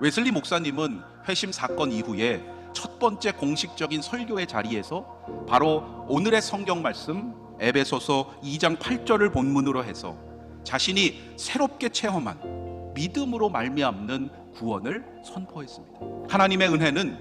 웨슬리 목사님은 회심 사건 이후에 첫 번째 공식적인 설교의 자리에서 바로 오늘의 성경 말씀 에베소서 2장 8절을 본문으로 해서 자신이 새롭게 체험한 믿음으로 말미암는 구원을 선포했습니다. 하나님의 은혜는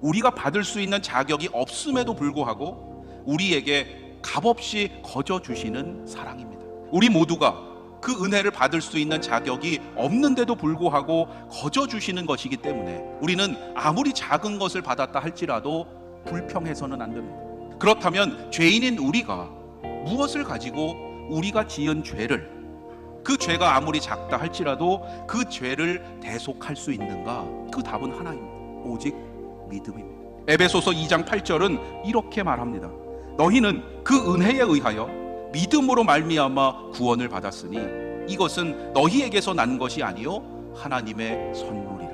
우리가 받을 수 있는 자격이 없음에도 불구하고 우리에게 값없이 거저 주시는 사랑입니다. 우리 모두가 그 은혜를 받을 수 있는 자격이 없는데도 불구하고 거저 주시는 것이기 때문에 우리는 아무리 작은 것을 받았다 할지라도 불평해서는 안 됩니다. 그렇다면 죄인인 우리가 무엇을 가지고 우리가 지은 죄를 그 죄가 아무리 작다 할지라도 그 죄를 대속할 수 있는가? 그 답은 하나입니다. 오직 믿음입니다. 에베소서 2장 8절은 이렇게 말합니다. 너희는 그 은혜에 의하여 믿음으로 말미암아 구원을 받았으니 이것은 너희에게서 난 것이 아니요 하나님의 선물이라.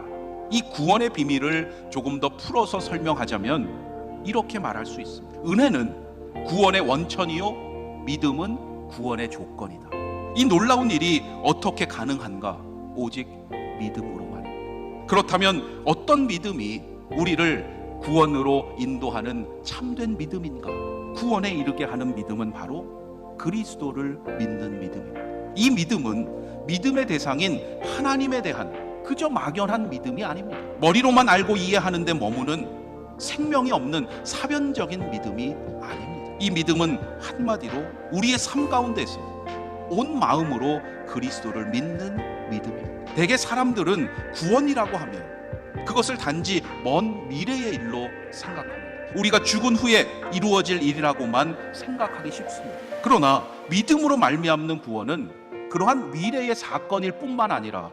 이 구원의 비밀을 조금 더 풀어서 설명하자면 이렇게 말할 수 있습니다. 은혜는 구원의 원천이요 믿음은 구원의 조건이다. 이 놀라운 일이 어떻게 가능한가? 오직 믿음으로만. 그렇다면 어떤 믿음이 우리를 구원으로 인도하는 참된 믿음인가? 구원에 이르게 하는 믿음은 바로 그리스도를 믿는 믿음입니다. 이 믿음은 믿음의 대상인 하나님에 대한 그저 막연한 믿음이 아닙니다. 머리로만 알고 이해하는데 머무는 생명이 없는 사변적인 믿음이 아닙니다. 이 믿음은 한마디로 우리의 삶 가운데서 온 마음으로 그리스도를 믿는 믿음입니다. 대개 사람들은 구원이라고 하면 그것을 단지 먼 미래의 일로 생각합니다. 우리가 죽은 후에 이루어질 일이라고만 생각하기 쉽습니다. 그러나 믿음으로 말미암는 구원은 그러한 미래의 사건일 뿐만 아니라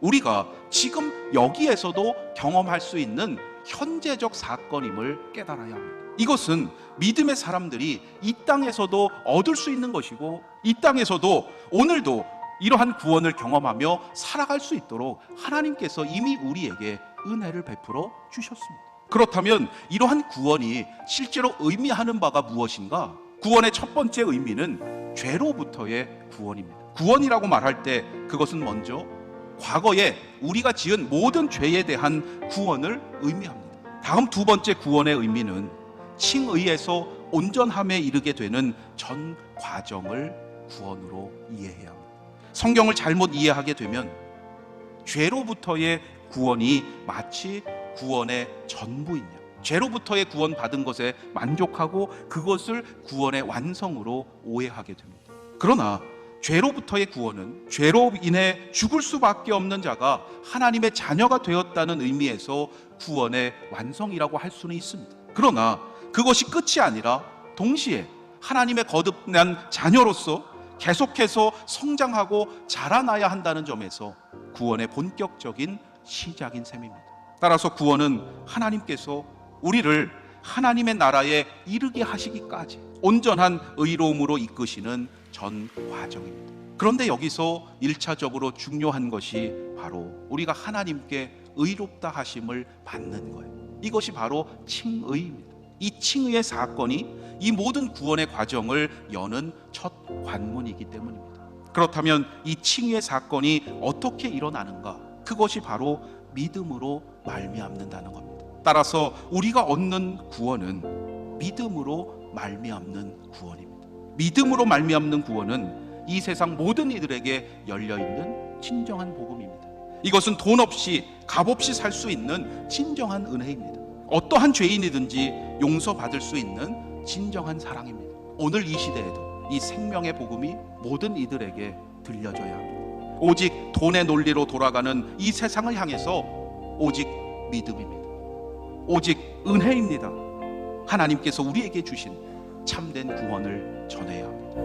우리가 지금 여기에서도 경험할 수 있는 현재적 사건임을 깨달아야 합니다. 이것은 믿음의 사람들이 이 땅에서도 얻을 수 있는 것이고 이 땅에서도 오늘도 이러한 구원을 경험하며 살아갈 수 있도록 하나님께서 이미 우리에게 은혜를 베풀어 주셨습니다. 그렇다면 이러한 구원이 실제로 의미하는 바가 무엇인가? 구원의 첫 번째 의미는 죄로부터의 구원입니다. 구원이라고 말할 때 그것은 먼저 과거에 우리가 지은 모든 죄에 대한 구원을 의미합니다. 다음 두 번째 구원의 의미는 칭의에서 온전함에 이르게 되는 전 과정을 구원으로 이해해야 합니다. 성경을 잘못 이해하게 되면 죄로부터의 구원이 마치 구원의 전부이냐. 죄로부터의 구원 받은 것에 만족하고 그것을 구원의 완성으로 오해하게 됩니다. 그러나 죄로부터의 구원은 죄로 인해 죽을 수밖에 없는 자가 하나님의 자녀가 되었다는 의미에서 구원의 완성이라고 할 수는 있습니다. 그러나 그것이 끝이 아니라 동시에 하나님의 거듭난 자녀로서 계속해서 성장하고 자라나야 한다는 점에서 구원의 본격적인 시작인 셈입니다. 따라서 구원은 하나님께서 우리를 하나님의 나라에 이르게 하시기까지 온전한 의로움으로 이끄시는 전 과정입니다. 그런데 여기서 일차적으로 중요한 것이 바로 우리가 하나님께 의롭다 하심을 받는 거예요. 이것이 바로 칭의입니다. 이 칭의의 사건이 이 모든 구원의 과정을 여는 첫 관문이기 때문입니다. 그렇다면 이 칭의의 사건이 어떻게 일어나는가? 그것이 바로 믿음으로 말미암는다는 겁니다. 따라서 우리가 얻는 구원은 믿음으로 말미암는 구원입니다. 믿음으로 말미암는 구원은 이 세상 모든 이들에게 열려 있는 진정한 복음입니다. 이것은 돈 없이 값 없이 살 수 있는 진정한 은혜입니다. 어떠한 죄인이든지 용서받을 수 있는 진정한 사랑입니다. 오늘 이 시대에도 이 생명의 복음이 모든 이들에게 들려져야 합니다. 오직 돈의 논리로 돌아가는 이 세상을 향해서 오직 믿음입니다. 오직 은혜입니다. 하나님께서 우리에게 주신 참된 구원을 전해야 합니다.